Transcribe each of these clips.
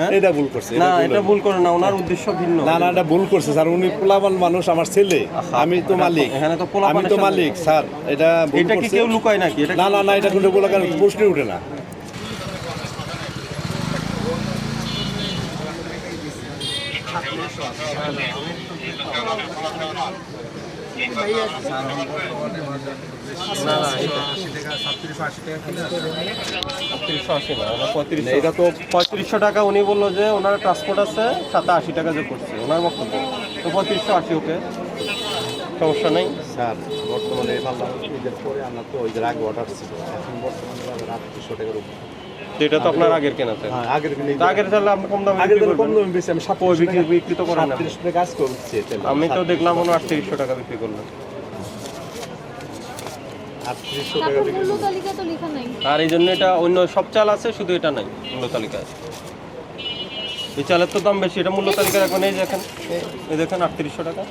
হ্যাঁ? এটা ভুল করছে না এটা ভুল করে না ওনার উদ্দেশ্য ভিন্ন। না না এটা ভুল করছে স্যার। উনি পোলাবান মানুষ আমার ছেলে। আমি তো মালিক। এখানে তো আমি তো মালিক স্যার। এটা এটা কি কেউ লুকায় নাকি? এটা না না না এটা কিন্তু বলা কেন প্রশ্নই উঠে না না না। এটা তো পঁয়ত্রিশশো টাকা উনি বলল যে ওনার ট্রান্সপোর্ট আছে, সাথে আশি টাকা যোগ করছে, ওনার বক্তব্য। তো পঁয়ত্রিশশো আশি ওকে। সমস্যা নেই। স্যার, বর্তমানে ভালো ঈদের পরে আমরা তো ঈদের আগে অর্ডার ছিল, এখন বর্তমানে বাজার আটত্রিশশো টাকার উপর। তো এটা তো আপনার আগের কেনাতে। হ্যাঁ আগের কিনে আগের আপনি কম দামে আগের বিক্রি কম দামে বেশি আমি সাপো বিক্রি বিক্রি তো করেন না। কাজ করছি আমি তো দেখলাম মনে আটত্রিশশো টাকা বিক্রি টাকা নাই। আর এই জন্য এটা অন্য সব চাল আছে শুধু এটা নাই মূল্য তালিকায় এই চালের তো দাম বেশি এটা মূল্য এই দেখেন এই দেখেন আটত্রিশশো টাকা।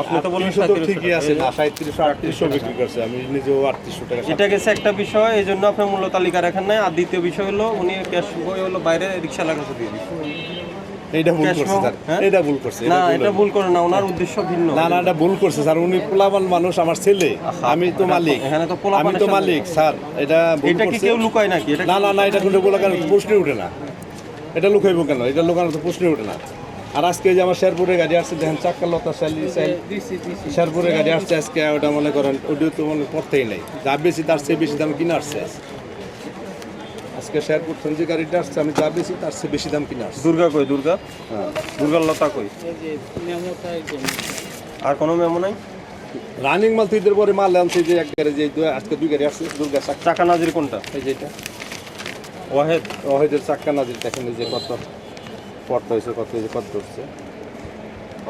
আপনি তো বললেন তিনশো তো 3700 ঠিকই আছে না সাঁত্রিশশো আটত্রিশশো বিক্রি করছে। আমি নিজেও আটত্রিশশো টাকা এটা গেছে একটা বিষয় এই জন্য মূল্য তালিকা রাখেন নাই। আর দ্বিতীয় বিষয় হলো উনি ক্যাশ বই হলো বাইরে রিক্সা লাগাতে দিয়ে ভুল করছে স্যার। হ্যাঁ? এটা ভুল করছে না এটা ভুল করে না ওনার উদ্দেশ্য ভিন্ন। না না এটা ভুল করছে স্যার। উনি পোলাবান মানুষ আমার ছেলে। আমি তো মালিক। এখানে তো আমি তো মালিক স্যার। এটা এটা কি কেউ লুকায় নাকি? এটা না না না এটা কেন প্রশ্নই উঠে না। এটা লুকাইবো কেন? এটা লুকানো তো প্রশ্নই উঠে না। আর আজকে যে আমার শেরপুরে গাড়ি আসছে দেখেন চাক্কা লতা শালি শেরপুরে গাড়ি আসছে আজকে ওটা মনে করেন ওটিও তো মনে করতেই নেই। যা বেশি তার চেয়ে বেশি দাম কিনে আসছে। আজকে শেরপুর থেকে যে গাড়িটা আসছে আমি যা বেশি তার চেয়ে বেশি দাম কিনে আসছে। দুর্গা কই? দুর্গা? হ্যাঁ। দুর্গার লতা কই? আর কোনো মেমো নাই? রানিং মাল তুই পরে মাল আনছে যে এক গাড়ি যে আজকে দুই গাড়ি আসছে দুর্গা চাকা নাজির কোনটা? এই যে এটা। ওয়াহেদ ওহেদের চাক্কা নাজির দেখেন যে কত পট্ট হয়েছে কত যে কত ধরছে।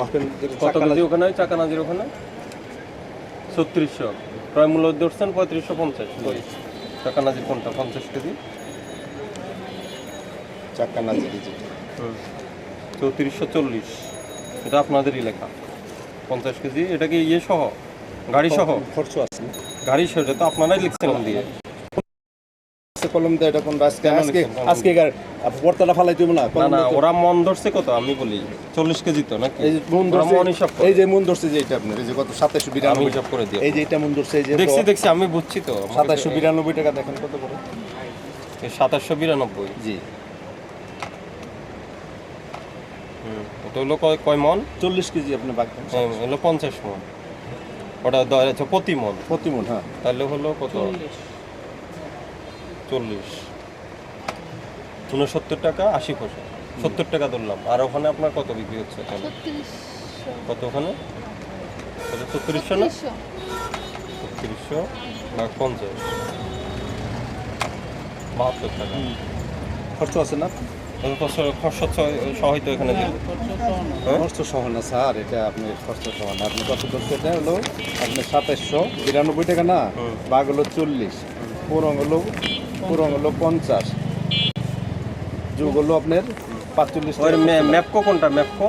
ওখানে কত কেজি ওখানে চাকা নাজির ওখানে? ছত্রিশশো। প্রায় মূল্য ধরছেন পঁয়ত্রিশশো পঞ্চাশ। চাকা নাজির কোনটা? পঞ্চাশ কেজি? চাক্কা নাজির চৌত্রিশশো চল্লিশ। এটা আপনাদেরই লেখা। পঞ্চাশ কেজি এটা কি ইয়ে সহ? গাড়ি সহ? খরচ আছে। গাড়ি সহ এটা তো আপনারাই লিখছেন দিয়ে। কলম দিয়ে এটা কোন আজকে আজকে ফালাই দিব না না ওরা মন ধরছে কত? আমি বলি চল্লিশ কেজি তো নাকি? এই যে মন ধরছে। এই যে মন ধরছে যে এটা আপনার এই যে কত? সাতাশশো বিরানব্বই। হিসাব করে দিই এই যে এটা মন ধরছে এই যে দেখছি দেখছি আমি বুঝছি তো। সাতাশশো বিরানব্বই টাকা দেখেন কত করে? সাতাশশো বিরানব্বই? জি। ওটা হলো কয় কয় মন? চল্লিশ কেজি আপনি হ্যাঁ, হলো পঞ্চাশ মন। ওটা প্রতি মন। প্রতি মন হ্যাঁ। তাহলে হলো কত? চল্লিশ। উনসত্তর টাকা আশি পয়সা। সত্তর টাকা ধরলাম। আর ওখানে আপনার কত বিক্রি হচ্ছে ছত্রিশশো। কত ওখানে? কত ছত্রিশশো না? ছত্রিশশো। ভাগ পঞ্চাশ? বাহাত্তর টাকা। খরচ আছে না? খরচ- সহায়িত এখানে হ্যাঁ? খরচ সহ না স্যার। এটা আপনি খরচ সহ না। আপনি কত করছে এটা হলো আপনি সাতাশশো। বিরানব্বই টাকা না? বাঘ হলো চল্লিশ। পুরং হলো পুরং হলো পঞ্চাশ। যুগ হলো আপনার পাঁচচল্লিশ ম্যাপকো কোনটা? ম্যাপকো?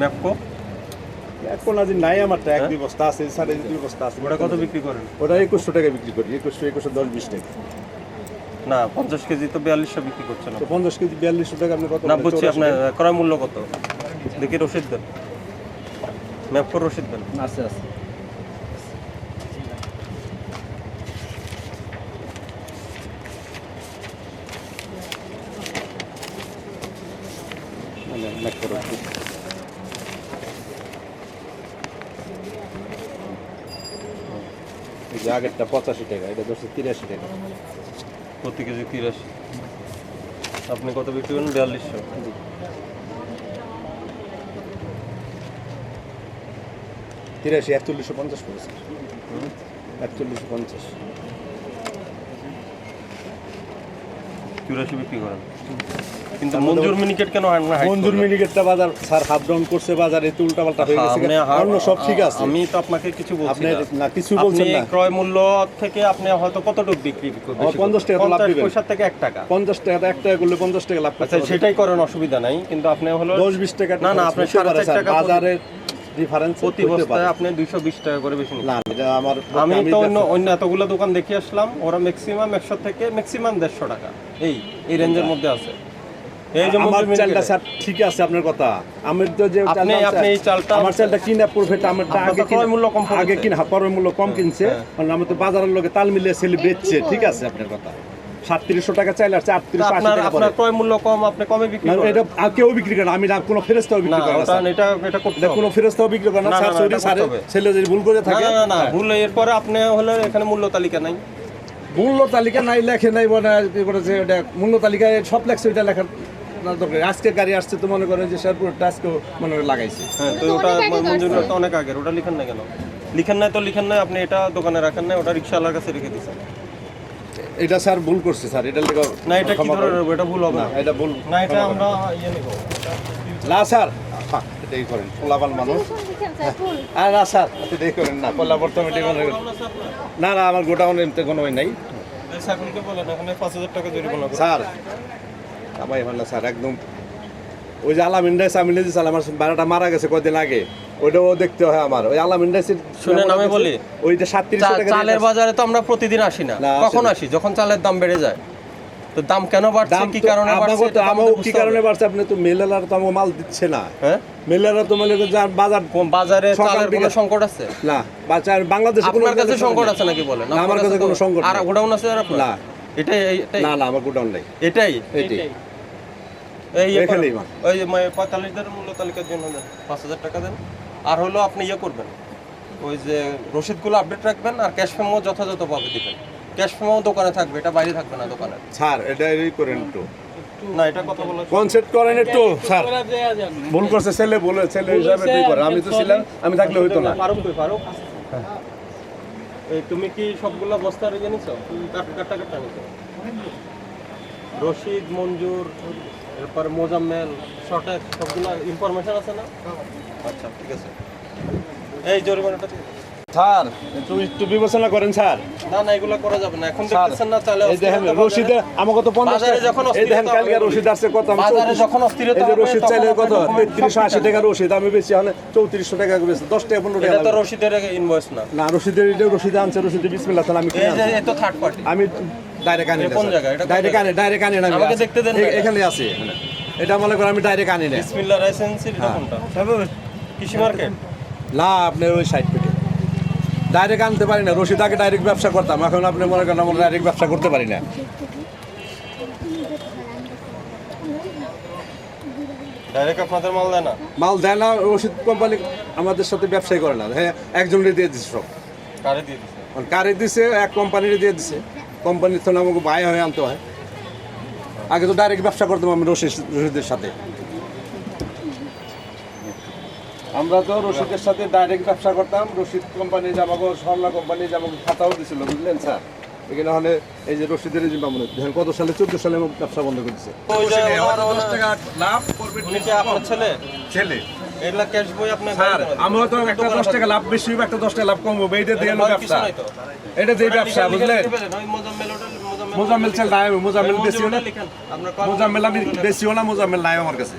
ম্যাপকো? এখন আজ নাই আমারটা এক হ্যাঁ? দুই বস্তা আছে সাড়ে দুই বস্তা আছে। ওটা কত বিক্রি করেন? ওটা একুশশো টাকা বিক্রি করি একুশশো একুশশো দশ বিশ টাকা। না পঞ্চাশ কেজি তো বিয়াল্লিশশো বিক্রি করছেন তো পঞ্চাশ কেজি বিয়াল্লিশশো টাকা আপনি কত না বুঝছি আপনার ক্রয় মূল্য কত? দেখি রসিদ দেন। ম্যাপকো রসিদ দেন। আছে আছে। একটু। এই যে আগেরটা পঁচাশি টাকা এটা দশশো তিরাশি টাকা। প্রতি কেজি তিরাশি। আপনি কত বিক্রি করেন? বিয়াল্লিশশো। তিরাশি একচল্লিশশো পঞ্চাশ পড়েছে একচল্লিশশো পঞ্চাশ। চুরাশি বিক্রি করেন? কিন্তু মঞ্জুর মিনিকেট কেন মঞ্জুর মিনিকেটটা বাজার স্যার হাফ ডাউন করছে বাজারে উল্টাপাল্টা হয়ে গেছে। অন্য সব ঠিক আছে। আমি তো আপনাকে কিছু বলছি আপনি না। কিছু বলছেন না। ক্রয় মূল্য থেকে আপনি হয়তো কতটুকু বিক্রি করবেন? 50 টাকা লাভ দিবেন। পয়সা থেকে এক টাকা। পঞ্চাশ টাকা এক টাকা করলে পঞ্চাশ টাকা লাভ আচ্ছা সেটাই করেন অসুবিধা নাই কিন্তু আপনি হলো দশ বিশ টাকা না, না, সাড়ে চার টাকা প্রতি- বাজারের ডিফারেন্স প্রতি বস্তায় আপনি দুইশো বিশ টাকা করে বেশি না এটা আমার আমি তো অন্য অন্য এতগুলো দোকান দেখে আসলাম ওরা ম্যাক্সিমাম একশো থেকে ম্যাক্সিমাম দেড়শো টাকা। এই এই রেঞ্জের মধ্যে আছে। এই যে আমার চালটা স্যার ঠিক আছে আপনার কথা। তো যে আপনি- আপনি এই চালটা- আমার চালটা কিনা প্রফিট আমার আগে তো ক্রয় মূল্য কম কিনা আগে কিনা মূল্য কম কিনছে। হ্যাঁ। কারণ আমি তো বাজারের লোকে তাল মিলিয়ে সেলে বেচছে ঠিক আছে আপনার কথা। সাতত্রিশশো টাকা চাইলে আছে আটত্রিশশো আশি টাকা আপনার ক্রয় মূল্য কম আপনি কমে বিক্রি করেন। এটা কেউ বিক্রি করে আমি না কোনো ফেরস্তাও বিক্রি করে না এটা এটা করতে কোনো ফেরস্তাও বিক্রি করে না না, না, স্যার সরি স্যার ছেলে যদি ভুল করে থাকে। না না না হ্যাঁ। ভুল এরপরে আপনি হলে এখানে মূল্য তালিকা নাই। মূল্য তালিকা নাই লেখে নাই কি করেছে ওটা মূল্য তালিকায় সব লেখছে ওইটা লেখার না দরকার। আজকে গাড়ি আসছে তো মনে করেন যে শেরপুরটা আজকে মনে করে লাগাইছে। হ্যাঁ তো ওটা অনেক মঞ্জুর তো অনেক আগের ওটা লিখেন না কেন? লিখেন নাই তো লিখেন নাই আপনি এটা দোকানে রাখেন নাই ওটা রিক্সাওয়ালার কাছে রেখে দিচ্ছেন এটা স্যার ভুল করছে স্যার এটা লেখা না এটা কি ধরে এটা ভুল হবে না। না এটা ভুল। না এটা আমরা ইয়ে নেব। না স্যার এটাই করেন মানুষ। আর না স্যার এটাই করেন না পোলা বর্তমানে না না আমার গোডাউন এমতে কোনো নাই। স্যার ভালো স্যার একদম। ওই যে আলাম আমি আমার বারোটা মারা গেছে কদিন আগে। ওইটাও দেখতে হয় আমার। ওই আলাম ইন্ডাইসের শুনেন, আমি বলি। ওইটা চালের বাজারে তো আমরা প্রতিদিন আসি না। না, কখন আসি? যখন চালের দাম বেড়ে যায়। তো দাম কেন বাড়ছে? কি কারণে বাড়ছে? তো আমাদের কি কারণে বাড়ছে? আপনি তো মেলার তো আমাকে মাল দিচ্ছে না। হ্যাঁ? মেলারা তো মনে বাজার কোন বাজারে চালের কোনো সংকট আছে? না বাজার বাংলাদেশে কোনো কাছে সংকট আছে নাকি বলেন? আমার কাছে কোনো সংকট আর গোডাউন আছে আর আপনার? না। এটাই এটাই না না আমার গোডাউন নেই। এটাই? এটাই। এই ইয়ে এখানেই মাল। ওই পঁয়তাল্লিশ হাজার মূল্য তালিকার জন্য দেন পাঁচ হাজার টাকা দেন। আর হলো আপনি ইয়ে করবেন। ওই যে রসিদগুলো আপডেট রাখবেন আর ক্যাশ ফেমও যথাযথভাবে দিবেন। ক্যাশ ফেমও দোকানে থাকবে এটা বাইরে থাকবে না দোকানে। স্যার এটা এই করেন একটু। না এটা কথা বলা কনসেপ্ট করেন একটু স্যার। ভুল করছে ছেলে বলে ছেলে হিসাবে তুই করে আমি তো ছিলাম আমি থাকলে হইতো না। ফারুক কই ফারুক এই তুমি কি সবগুলা বস্তা রেখে নিছো? কাটা কাটা কাটা নিছো রশিদ মঞ্জুর এরপর মোজাম্মেল শর্টেক সবগুলা ইনফরমেশন আছে না? আচ্ছা ঠিক আছে। এই জরিমানাটা দিয়ে দাও। স্যার। একটু একটু বিবেচনা করেন স্যার। না না এগুলো করা যাবে না। এখন দেখতেছেন না চালে এই দেখেন রশিদে আমাকে তো পঞ্চাশ বাজারে যখন এই দেখেন কালকে রশিদ আসছে কত আমি বাজারে যখন অস্থিরতা হবে, রশিদ চাইলে কত টাকা রশিদ আমি বেশি মানে চৌত্রিশশো টাকা বেশি দশ টাকা পনেরো এটা টাকা তো রশিদের ইনভয়েস না। না রশিদের এটা রশিদে আনছে রশিদে বিসমিল্লাহ তাহলে আমি এই যে আনছি। এ তো থার্ড পার্টি আমি ডাইরেক্ট আনি কোন জায়গা? এটা ডাইরেক্ট আনি ডাইরেক্ট আনি না আমি আমাকে দেখতে দেন এটা। এখানে আছে এটা মনে করেন আমি ডাইরেক্ট আনি না। বিসমিল্লাহ লাইসেন্সের এটা কোনটা? কৃষি মার্কেট না আপনি ওই সাইড ডাইরেক্ট আনতে পারি না। রশিদ আগে ডাইরেক্ট ব্যবসা করতাম। এখন আপনি মনে করেন আমরা ডাইরেক্ট ব্যবসা করতে পারি না। ডাইরেক্ট আপনাদের মাল দেয় না? মাল দেয় না রশিদ কোম্পানি আমাদের সাথে ব্যবসায় করে না। হ্যাঁ একজনের দিয়ে দিচ্ছে সব। কারে দিয়ে দিছে? কারে দিছে এক কোম্পানির দিয়ে দিছে। কোম্পানির তো আমাকে বাই হয়ে আনতে হয়। আগে তো ডাইরেক্ট ব্যবসা করতাম আমি রশিদ রশিদের সাথে। আমরা তো রশিদের সাথে ডাইরেক্ট ব্যবসা করতাম। রশিদ কোম্পানি যে আমাকে স্বর্ণা কোম্পানি যে আমাকে খাতাও দিছিল বুঝলেন স্যার? এখানে হলে এই যে রশিদের দেখেন কত সালে চোদ্দ সালে ব্যবসা বন্ধ লাভ আপনার ছেলে? ছেলে। এগুলা ক্যাশ বই আপনার স্যার তো একটা দশ টাকা লাভ বেশি একটা দশ টাকা লাভ কম হবে। এইটা দিয়ে ব্যবসা। এটা দিয়ে ব্যবসা বুঝলেন? মোজাম্মেল ছেলে নাই মোজাম্মেল বেশিও না লিখেন। আপনার মোজাম্মেল আমি বেশিও না মোজাম্মেল নাই আমার কাছে।